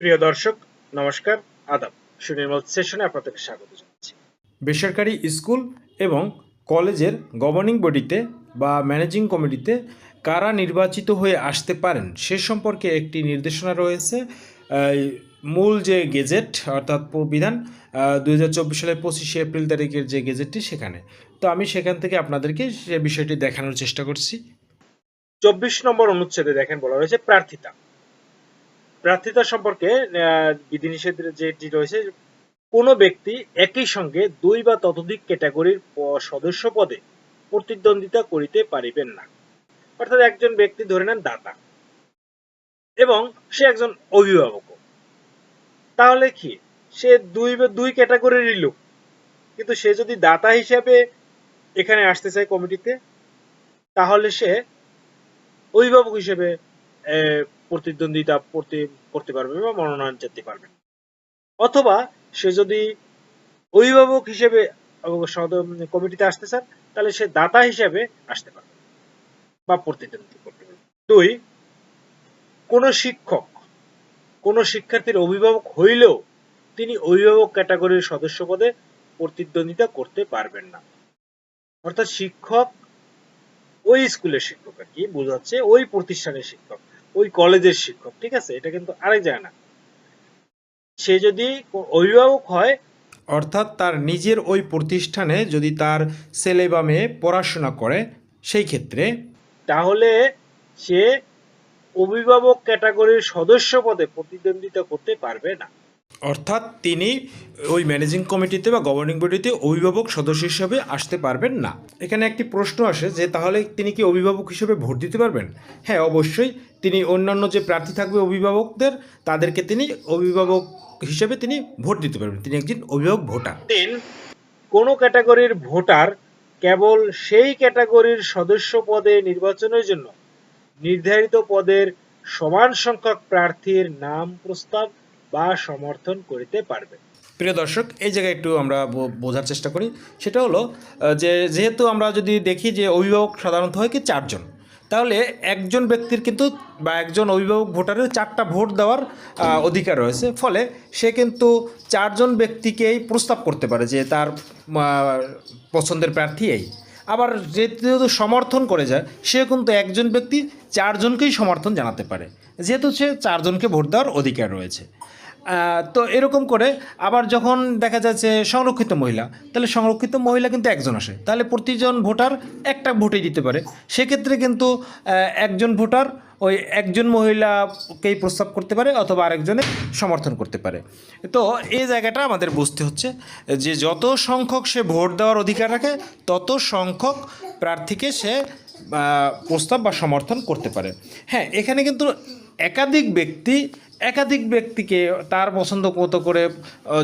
প্রিয় দর্শক, নমস্কার, আদাব। সুনির্মল সেশনে আপনাদেরকে স্বাগত জানাচ্ছি। বেসরকারি স্কুল এবং কলেজের গভর্নিং বডিতে বা ম্যানেজিং কমিটিতে কারা নির্বাচিত হয়ে আসতে পারেন সে সম্পর্কে একটি নির্দেশনা রয়েছে। মূল যে গেজেট, অর্থাৎ বিধান চব্বিশ সালের পঁচিশে এপ্রিল তারিখের যে গেজেটটি সেখানে। তো আমি সেখান থেকে আপনাদেরকে সে বিষয়টি দেখানোর চেষ্টা করছি। চব্বিশ নম্বর অনুচ্ছেদে দেখেন বলা হয়েছে, প্রার্থিতা। প্রার্থিতা সম্পর্কে আহ, বিধিনিষেধের যেটি রয়েছে কোনো ব্যক্তি একই সঙ্গে দুই বা ততোধিক ক্যাটাগরির সদস্য পদে প্রতিদ্বন্দ্বিতা করিতে পারিবেন না। অর্থাৎ একজন ব্যক্তি ধরে নেন দাতা এবং সে একজন অভিভাবক তাহলে কি? সে দুই বা দুই ক্যাটাগরিরই লোক। কিন্তু সে যদি দাতা হিসেবে এখানে আসতে চায় কমিটিতে তাহলে সে অভিভাবক হিসেবে প্রতিদ্বন্দ্বিতা করতে করতে পারবে বা মনোনয়ন যেতে পারবে। অথবা সে যদি অভিভাবক হিসেবে কমিটিতে আসতে চান, তাহলে সে দাতা হিসেবে আসতে পারবে বা প্রতিদ্বন্দ্বিতা করতে পারবে। দুই, কোন শিক্ষক, কোন শিক্ষার্থীর অভিভাবক হইলেও তিনি অভিভাবক ক্যাটাগরির সদস্য পদে প্রতিদ্বন্দ্বিতা করতে পারবেন না। অর্থাৎ শিক্ষক ওই স্কুলের শিক্ষক আর কি, বোঝাচ্ছে ওই প্রতিষ্ঠানের শিক্ষক। ওই কলেজের শিক্ষক ঠিক আছে? এটা কিন্তু আরেক জায়গা না। সে যদি অভিভাবক হয় অর্থাৎ তার নিজের ওই প্রতিষ্ঠানে যদি তার ছেলে বা মেয়ে পড়াশোনা করে সেই ক্ষেত্রে তাহলে সে অভিভাবক ক্যাটাগরির সদস্য পদে প্রতিদ্বন্দ্বিতা করতে পারবে না। অর্থাৎ তিনি ওই ম্যানেজিং কমিটিতে বা গভর্নিং বডিতে অভিভাবক সদস্য হিসেবে আসতে পারবেন না। এখানে একটি প্রশ্ন আসে যে, তাহলে তিনি কি অভিভাবক হিসেবে ভোট দিতে পারবেন? হ্যাঁ অবশ্যই। তিনি অন্যান্য যে প্রার্থী থাকবে অভিভাবকদের, তাদেরকে তিনি অভিভাবক হিসেবে তিনি ভোট দিতে পারবেন। তিনি একজন অভিভাবক ভোটার। কোন ক্যাটাগরির ভোটার কেবল সেই ক্যাটাগরির সদস্য পদে নির্বাচনের জন্য নির্ধারিত পদের সমান সংখ্যক প্রার্থীর নাম প্রস্তাব বা সমর্থন করিতে পারবে। প্রিয় দর্শক, এই জায়গায় একটু আমরা বোঝার চেষ্টা করি। সেটা হলো যে যেহেতু আমরা যদি দেখি যে অভিভাবক সাধারণত হয় কি চারজন, তাহলে একজন ব্যক্তির কিন্তু বা একজন অভিভাবক ভোটারের চারটা ভোট দেওয়ার অধিকার রয়েছে। ফলে সে কিন্তু চারজন ব্যক্তিকেই প্রস্তাব করতে পারে যে তার পছন্দের প্রার্থী এই। আবার যেহেতু সমর্থন করে যায় সে কিন্তু একজন ব্যক্তি চারজনকেই সমর্থন জানাতে পারে। যেহেতু সে চারজনকে ভোট দেওয়ার অধিকার রয়েছে। তো এরকম করে আবার যখন দেখা যাচ্ছে সংরক্ষিত মহিলা, তাহলে সংরক্ষিত মহিলা কিন্তু একজন আসে। তাহলে প্রতিজন ভোটার একটা ভোটই দিতে পারে। সেক্ষেত্রে কিন্তু একজন ভোটার ওই একজন মহিলাকেই প্রস্তাব করতে পারে অথবা আরেকজনে সমর্থন করতে পারে। তো এই জায়গাটা আমাদের বুঝতে হচ্ছে যে যত সংখ্যক সে ভোট দেওয়ার অধিকার রাখে, তত সংখ্যক প্রার্থীকে সে প্রস্তাব বা সমর্থন করতে পারে। হ্যাঁ এখানে কিন্তু একাধিক ব্যক্তি একাধিক ব্যক্তিকে তার পছন্দ মতো করে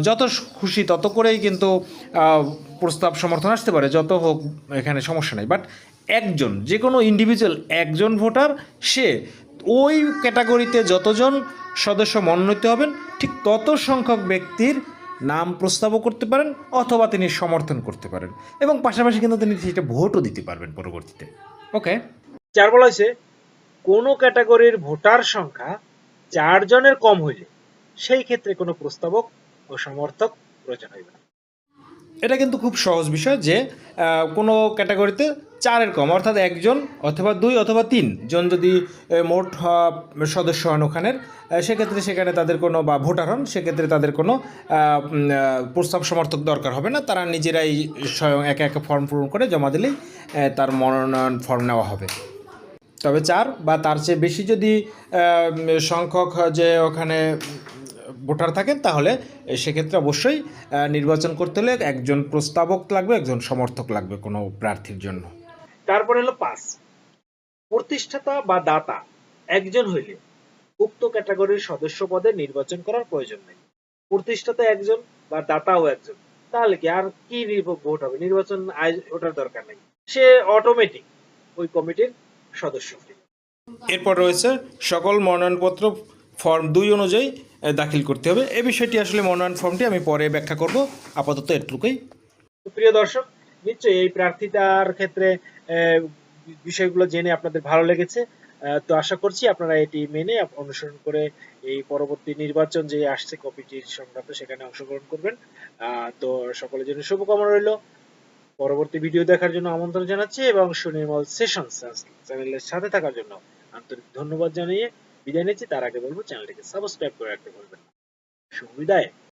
যত খুশি তত করেই কিন্তু প্রস্তাব সমর্থন আসতে পারে, যত হোক এখানে সমস্যা নেই। বাট একজন যে কোনো ইন্ডিভিজুয়াল একজন ভোটার, সে ওই ক্যাটাগরিতে যতজন সদস্য মনোনীত হবেন, ঠিক তত সংখ্যক ব্যক্তির নাম প্রস্তাবও করতে পারেন অথবা তিনি সমর্থন করতে পারেন। এবং পাশাপাশি কিন্তু তিনি সেটা ভোটও দিতে পারবেন পরবর্তীতে। ওকে চার বলা হয়েছে, কোনো ক্যাটাগরির ভোটার সংখ্যা চারজনের কম হইলে সেই ক্ষেত্রে কোনো প্রস্তাবক ও সমর্থক প্রয়োজন হইবে না। এটা কিন্তু খুব সহজ বিষয় যে কোনো ক্যাটাগরিতে চারের কম, অর্থাৎ একজন অথবা দুই অথবা তিন জন যদি মোট সদস্য হন ওখানের সেক্ষেত্রে সেখানে তাদের কোনো বা ভোটার হন, সেক্ষেত্রে তাদের কোনো প্রস্তাব সমর্থক দরকার হবে না। তারা নিজেরাই স্বয়ং একে একে ফর্ম পূরণ করে জমা দিলেই তার মনোনয়ন ফর্ম নেওয়া হবে। তবে চার বা তার চেয়ে বেশি যদি সংখ্যক যে ওখানে ভোটার থাকেন, তাহলে সেক্ষেত্রে অবশ্যই নির্বাচন করতে হলে একজন প্রস্তাবক লাগবে, একজন সমর্থক লাগবে কোনো প্রার্থীর জন্য। তারপরে হলো পাঁচ। প্রতিষ্ঠাতা বা দাতা একজন হইলে উক্ত ক্যাটাগরির সদস্য পদে নির্বাচন করার প্রয়োজন নেই। প্রতিষ্ঠাতা একজন বা দাতাও একজন, তাহলে কি আর কি ভোট হবে? নির্বাচন ওটার দরকার নেই। সে অটোমেটিক ওই কমিটির সদস্য এরপর রয়েছে সকল মনোনয়নপত্র ফর্ম দুই অনুযায়ী দাখিল করতে হবে। এই বিষয়টি আসলে মনোনয়ন ফর্মটি আমি পরে ব্যাখ্যা করব। আপাতত এটুকুই। প্রিয় দর্শক নিশ্চয়ই এই প্রার্থিতার ক্ষেত্রে বিষয়গুলো জেনে আপনাদের ভালো লেগেছে। তো আশা করছি আপনারা এটি মেনে অনুসরণ করে এই পরবর্তী নির্বাচন যে আসছে কপিটির সংক্রান্ত সেখানে অংশগ্রহণ করবেন। আহ, তো সকলের জন্য শুভকামনা রইল। পরবর্তী ভিডিও দেখার জন্য আমন্ত্রণ জানাচ্ছি এবং সুনির্মল সেশন চ্যানেলের সাথে থাকার জন্য আন্তরিক ধন্যবাদ জানিয়ে বিদায় নিচ্ছি। তার আগে বলব চ্যানেলটিকে সাবস্ক্রাইব করে রাখতে বলবেন সুবিধায়